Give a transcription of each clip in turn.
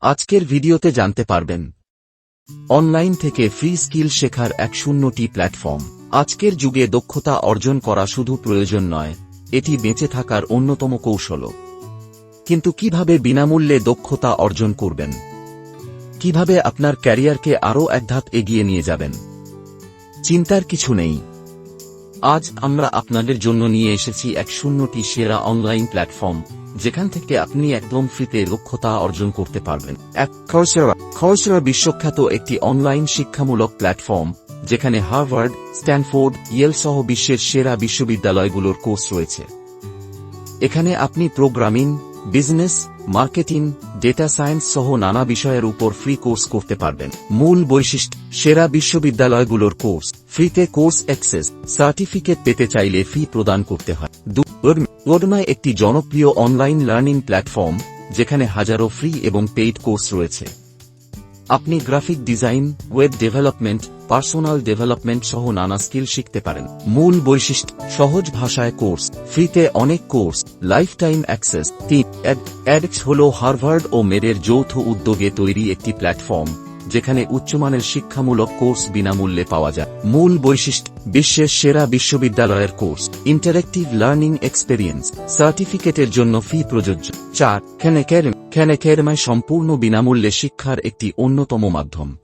আজকের ভিডিওতে জানতে পারবেন। অনলাইন থেকে ফ্রি স্কিল শেখার এক শূন্যটি প্ল্যাটফর্ম। আজকের যুগে দক্ষতা অর্জন করা শুধু প্রয়োজন নয়, এটি বেঁচে থাকার অন্যতম কৌশলও। কিন্তু কীভাবে বিনামূল্যে দক্ষতা অর্জন করবেন? কীভাবে আপনার ক্যারিয়ারকে আরও এক ধাপ এগিয়ে নিয়ে যাবেন? চিন্তার কিছু নেই। আজ আমরা আপনাদের জন্য নিয়ে এসেছি এক শূন্যটি সেরা অনলাইন প্ল্যাটফর্ম, যেখান থেকে আপনি একদম ফ্রিতে দক্ষতা অর্জন করতে পারবেন। এক খরসেরা বিশ্বখ্যাত একটি অনলাইন শিক্ষামূলক প্ল্যাটফর্ম, যেখানে হার্ভার্ড, স্ট্যানফোর্ড, ইয়েল সহ বিশ্বের সেরা বিশ্ববিদ্যালয়গুলোর কোর্স রয়েছে। এখানে আপনি programming, business, marketing data science সহ নানা বিষয়ের উপর ফ্রি কোর্স করতে পারবেন। মূল বৈশিষ্ট্য, সেরা বিশ্ববিদ্যালয়গুলোর কোর্স ফ্রিতে কোর্স অ্যাক্সেস সার্টিফিকেট পেতে চাইলে ফি প্রদান করতে হয়। ওডমা একটি জনপ্রিয় অনলাইন লার্নিং প্ল্যাটফর্ম যেখানে হাজারো ফ্রি এবং পেইড কোর্স রয়েছে। আপনি graphic design, web development, personal development সহ নানা স্কিল শিখতে পারেন। মূল বৈশিষ্ট্য, সহজ ভাষায় কোর্স, ফ্রিতে অনেক কোর্স লাইফ টাইম অ্যাক্সেস। তিন হল হার্ভার্ড ও মেরের যৌথ উদ্যোগে তৈরি একটি প্ল্যাটফর্ম। যেখানে উচ্চমানের শিক্ষামূলক কোর্স বিনামূল্যে পাওয়া যায়। মূল বৈশিষ্ট্য, বিশ্বের সেরা বিশ্ববিদ্যালয়ের কোর্স, ইন্টারেক্টিভ লার্নিং এক্সপেরিয়েন্স, সার্টিফিকেটের জন্য ফি প্রযোজ্য। চার খ্যান একাডেমায় সম্পূর্ণ বিনামূল্যে শিক্ষার একটি অন্যতম মাধ্যম।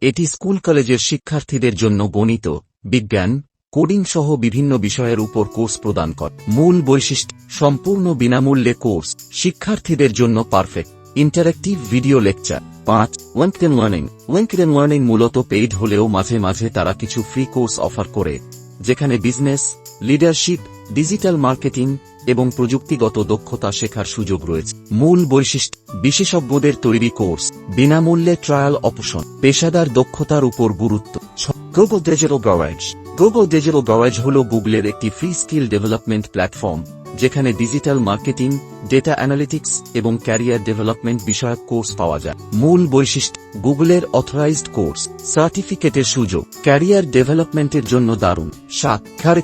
এটি স্কুল কলেজের শিক্ষার্থীদের জন্য গণিত, বিজ্ঞান, কোডিং সহ বিভিন্ন বিষয়ের উপর কোর্স প্রদান করে। মূল বৈশিষ্ট্য, সম্পূর্ণ বিনামূল্যে কোর্স, শিক্ষার্থীদের জন্য পারফেক্ট। ইন্টারেক্টিভ ভিডিও লেকচার, পাঁচ লিঙ্কডইন লার্নিং লিঙ্কডইন লার্নিং মূলত পেইড হলেও মাঝে মাঝে তারা কিছু ফ্রি কোর্স অফার করে, যেখানে বিজনেস লিডারশিপ ডিজিটাল মার্কেটিং এবং প্রযুক্তিগত দক্ষতা শেখার সুযোগ রয়েছে। মূল বৈশিষ্ট্য, বিশেষজ্ঞদের তৈরি কোর্স বিনামূল্যে ট্রায়াল অপশন পেশাদার দক্ষতার উপর গুরুত্ব। Google digital garage Google digital garage হল গুগলের একটি ফ্রি স্কিল ডেভেলপমেন্ট প্ল্যাটফর্ম যেখানে ডিজিটাল মার্কেটিং ডেটা অ্যানালিটিক্স এবং ক্যারিয়ার ডেভেলপমেন্ট বিষয়ক কোর্স পাওয়া যায়। মূল বৈশিষ্ট্য, গুগলের অথরাইজড কোর্স সার্টিফিকেটের সুযোগ ক্যারিয়ার ডেভেলপমেন্টের জন্য দারুণ। সাক্ষার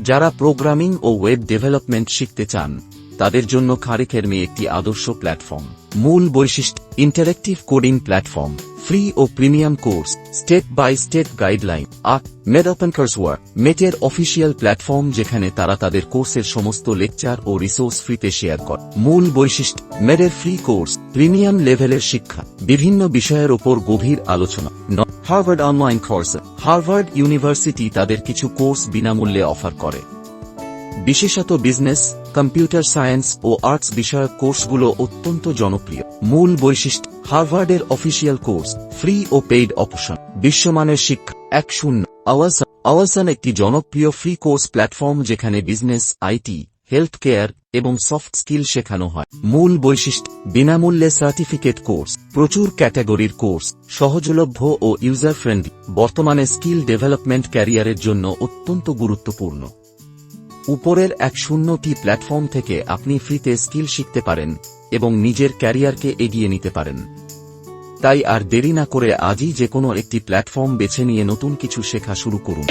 যারা প্রোগ্রামিং ও ওয়েব ডেভেলপমেন্ট শিখতে চান। তাদের জন্য খারেকেরমি একটি আদর্শ প্ল্যাটফর্ম মূল বৈশিষ্ট্য interactive coding platform free O premium course step by step guideline আট মেড ওপেন কার্সওয়ার মেটের অফিসিয়াল প্ল্যাটফর্ম যেখানে তারা তাদের কোর্সের সমস্ত লেকচার ও রিসোর্স ফ্রিতে শেয়ার করে। মূল বৈশিষ্ট্য মেডের ফ্রি কোর্স প্রিমিয়াম লেভেলের শিক্ষা। বিভিন্ন বিষয়ের ওপর গভীর আলোচনা। Harvard online course Harvard university তাদের কিছু কোর্স বিনামূল্যে অফার করে। বিশেষত বিজনেস, কম্পিউটার সায়েন্স ও আর্টস বিষয়ক কোর্সগুলো অত্যন্ত জনপ্রিয়। মূল বৈশিষ্ট্য, হার্ভার্ডের অফিসিয়াল কোর্স, ফ্রি ও পেইড অপশন। বিশ্বমানের শিক্ষা, এক শূন্য। আওয়াসান আওয়াসান একটি জনপ্রিয় ফ্রি কোর্স প্ল্যাটফর্ম যেখানে বিজনেস আইটি হেলথ কেয়ার এবং সফট স্কিল শেখানো হয়। মূল বৈশিষ্ট্য, বিনামূল্যে সার্টিফিকেট কোর্স, প্রচুর ক্যাটাগরির কোর্স, সহজলভ্য ও ইউজার ফ্রেন্ডলি বর্তমানে স্কিল ডেভেলপমেন্ট ক্যারিয়ারের জন্য অত্যন্ত গুরুত্বপূর্ণ। উপরের এক শূন্যটি প্ল্যাটফর্ম থেকে আপনি ফ্রিতে স্কিল শিখতে পারেন, এবং নিজের ক্যারিয়ারকে এগিয়ে নিতে পারেন। তাই আর দেরি না করে আজই যে কোনো একটি প্ল্যাটফর্ম বেছে নিয়ে নতুন কিছু শেখা শুরু করুন।